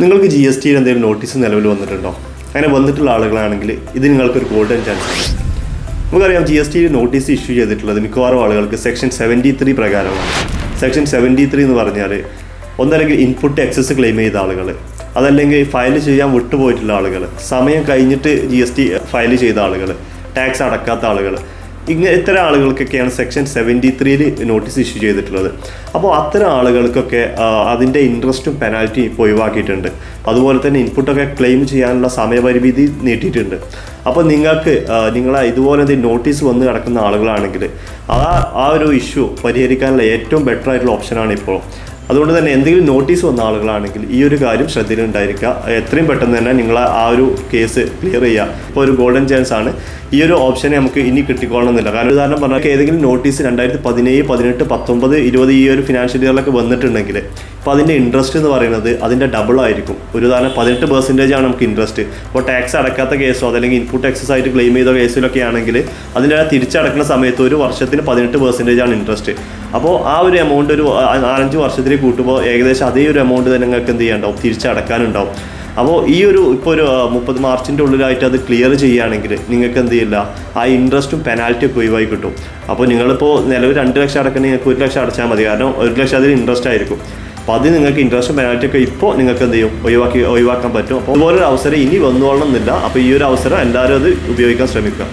നിങ്ങൾക്ക് G S ടിയിൽ എന്തെങ്കിലും നോട്ടീസ് നിലവിൽ വന്നിട്ടുണ്ടോ? അങ്ങനെ വന്നിട്ടുള്ള ആളുകളാണെങ്കിൽ ഇത് നിങ്ങൾക്കൊരു ഗോൾഡൻ ചാൻസ് ആണ് നമുക്കറിയാം ജി എസ് ടിയിൽ നോട്ടീസ് ഇഷ്യൂ ചെയ്തിട്ടുള്ളത് മിക്കവാറും ആളുകൾക്ക് സെക്ഷൻ സെവന്റി ത്രീ പ്രകാരമാണ്. സെക്ഷൻ സെവന്റി ത്രീ എന്ന് പറഞ്ഞാൽ ഒന്നല്ലെങ്കിൽ ഇൻപുട്ട് എക്സസ് ക്ലെയിം ചെയ്ത ആളുകൾ അതല്ലെങ്കിൽ ഫയൽ ചെയ്യാൻ വിട്ടുപോയിട്ടുള്ള ആളുകൾ സമയം കഴിഞ്ഞിട്ട് ജി എസ് ടി ഫയൽ ചെയ്ത ആളുകൾ ടാക്സ് അടക്കാത്ത ആളുകൾ ഇങ്ങനെ ഇത്തരം ആളുകൾക്കൊക്കെയാണ് സെക്ഷൻ സെവന്റി ത്രീയിൽ നോട്ടീസ് ഇഷ്യൂ ചെയ്തിട്ടുള്ളത്? അപ്പോൾ അത്തരം ആളുകൾക്കൊക്കെ അതിന്റെ ഇൻട്രസ്റ്റും പെനാൽറ്റിയും ഇപ്പോൾ ഒഴിവാക്കിയിട്ടുണ്ട്. അതുപോലെ തന്നെ ഇൻപുട്ടൊക്കെ ക്ലെയിം ചെയ്യാനുള്ള സമയപരിമിതി നീട്ടിയിട്ടുണ്ട്. അപ്പോൾ നിങ്ങൾക്ക് നിങ്ങൾ ഇതുപോലെ എന്തെങ്കിലും നോട്ടീസ് വന്ന് കിടക്കുന്ന ആളുകളാണെങ്കിൽ ആ ആ ഒരു ഇഷ്യൂ പരിഹരിക്കാനുള്ള ഏറ്റവും ബെറ്റർ ആയിട്ടുള്ള ഓപ്ഷനാണ് ഇപ്പോൾ. അതുകൊണ്ട് തന്നെ എന്തെങ്കിലും നോട്ടീസ് വന്ന ആളുകളാണെങ്കിൽ ഈ ഒരു കാര്യം ശ്രദ്ധയിലുണ്ടായിരിക്കുക. എത്രയും പെട്ടെന്ന് തന്നെ നിങ്ങൾ ആ ഒരു കേസ് ക്ലിയർ ചെയ്യുക. ഇപ്പോൾ ഒരു ഗോൾഡൻ ചാൻസ് ആണ്. ഈ ഒരു ഓപ്ഷനെ നമുക്ക് ഇനി കിട്ടിക്കോളണമെന്നില്ല. കാരണം ഉദാഹരണം പറഞ്ഞാൽ ഏതെങ്കിലും നോട്ടീസ് രണ്ടായിരത്തി പതിനേഴ് പതിനെട്ട് പത്തൊമ്പത് ഇരുപത് ഈ ഒരു ഫിനാൻഷ്യൽ ഇയറിലൊക്കെ വന്നിട്ടുണ്ടെങ്കിൽ ഇപ്പോൾ അതിന്റെ ഇൻട്രസ്റ്റ് എന്ന് പറയുന്നത് അതിന്റെ ഡബിൾ ആയിരിക്കും. ഒരു ഉദാഹരണം പതിനെട്ട് പെർസെന്റേജ് ആണ് നമുക്ക് ഇൻട്രസ്റ്റ് അപ്പോൾ ടാക്സ് അടക്കാത്ത കേസോ അതല്ലെങ്കിൽ ഇൻപുട്ട് എക്സസ് ആയിട്ട് ക്ലെയിം ചെയ്ത കേസിലൊക്കെ ആണെങ്കിൽ അതിന്റെ തിരിച്ചടക്കുന്ന സമയത്ത് ഒരു വർഷത്തിന് പതിനെട്ട് പെർസെന്റേജ് ആണ് ഇൻട്രസ്റ്റ് അപ്പോൾ ആ ഒരു എമൗണ്ട് ഒരു നാലഞ്ച് വർഷത്തിൽ കൂട്ടുമ്പോൾ ഏകദേശം അതേ ഒരു എമൗണ്ട് തന്നെ നിങ്ങൾക്ക് എന്ത് ചെയ്യാനുണ്ടാവും? തിരിച്ചടക്കാനുണ്ടാവും. അപ്പോൾ ഈ ഒരു ഇപ്പോൾ ഒരു മുപ്പത് മാർച്ചിന്റെ ഉള്ളിലായിട്ട് അത് ക്ലിയർ ചെയ്യുകയാണെങ്കിൽ നിങ്ങൾക്ക് എന്ത് ചെയ്യില്ല? ആ ഇൻട്രസ്റ്റും പെനാൽറ്റി ഒക്കെ ഒഴിവായി കിട്ടും. അപ്പോൾ നിങ്ങളിപ്പോൾ നിലവിൽ രണ്ട് ലക്ഷം അടക്കണമെങ്കിൽ നിങ്ങൾക്ക് ഒരു ലക്ഷം അടച്ചാൽ മതി. കാരണം ഒരു ലക്ഷം അതിൽ ഇൻട്രസ്റ്റ് ആയിരിക്കും. അപ്പോൾ അത് നിങ്ങൾക്ക് ഇൻട്രസ്റ്റ് പെനാൽറ്റി ഒക്കെ ഇപ്പോൾ നിങ്ങൾക്ക് എന്ത് ചെയ്യും? ഒഴിവാക്കി ഒഴിവാക്കാൻ പറ്റും. അപ്പോൾ ഇതുപോലൊരു അവസരം ഇനി വന്നുകൊള്ളണമെന്നില്ല അപ്പോൾ ഈ ഒരു അവസരം എല്ലാവരും അത് ഉപയോഗിക്കാൻ ശ്രമിക്കുക.